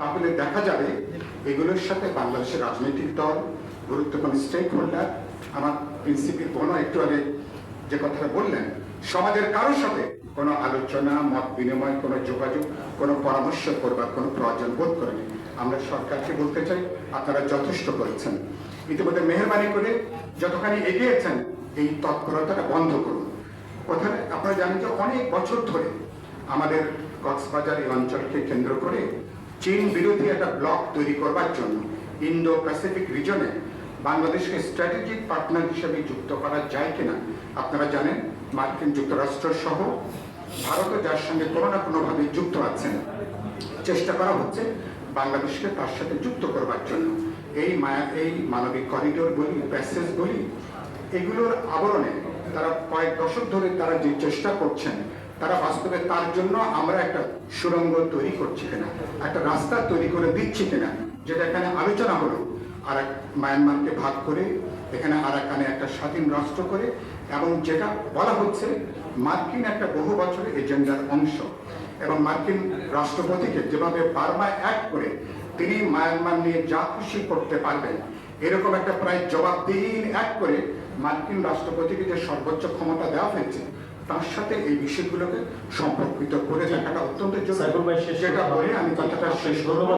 তাহলে দেখা যাবে এগুলোর সাথে বাংলাদেশের রাজনৈতিক দল, গুরুত্বপূর্ণ স্টেক হোল্ডার আমার প্রিন্সিপির বোনও একটু আগে যে কথাটা বললেন, সমাজের কারোর সাথে কোনো আলোচনা, মত বিনিময়, কোনো যোগাযোগ, কোনো পরামর্শ করবার কোনো প্রয়োজন বোধ করেনি। আমরা সরকারকে বলতে চাই, আপনারা যথেষ্ট করেছেন। ইতিমধ্যে মেহরবানি করে যতখানি এগিয়েছেন, এই তৎপরতাটা বন্ধ করুন। কোথায় আপনারা জানেন যে অনেক বছর ধরে আমাদের কক্সবাজার এই অঞ্চলকে কেন্দ্র করে চীন বিরোধী একটা ব্লক তৈরি করবার জন্য ইন্দো প্যাসিফিক রিজনে বাংলাদেশকে স্ট্র্যাটেজিক পার্টনার হিসেবে যুক্ত করা যায় কিনা, আপনারা জানেন, মার্কিন যুক্তরাষ্ট্র সহ ভারতও যার সঙ্গে কোনো না কোনোভাবে যুক্ত আছেন, চেষ্টা করা হচ্ছে বাংলাদেশকে তার সাথে যুক্ত করবার জন্য। এই মায়া, এই মানবিক করিডোর বলি প্যাসেজ বলি, এগুলোর আবরণে তারা কয়েক দশক ধরে তারা যে চেষ্টা করছেন, তারা বাস্তবে তার জন্য আমরা একটা সুড়ঙ্গ তৈরি করছি কিনা, একটা রাস্তা তৈরি করে দিচ্ছি কিনা, যেটা এখানে আলোচনা হলো। আর এক মায়ানমারকে ভাগ করে, এখানে আর এখানে একটা স্বাধীন রাষ্ট্র করে, এবং যেটা বলা হচ্ছে মার্কিন একটা বহু বছরের এজেন্ডার অংশ। এবং মার্কিন রাষ্ট্রপতিকে যেভাবে বার্মা এক করে তিনি মায়ানমার নিয়ে যা খুশি করতে পারবেন। এরকম একটা প্রায় জবাবদিহীন এক করে মার্কিন রাষ্ট্রপতিকে যে সর্বোচ্চ ক্ষমতা দেওয়া হয়েছে তার সাথে এই বিষয়গুলোকে সম্পর্কিত করে দেখাটা অত্যন্ত জরুরি। সেটা বলে আমি কথাটা শেষ করব।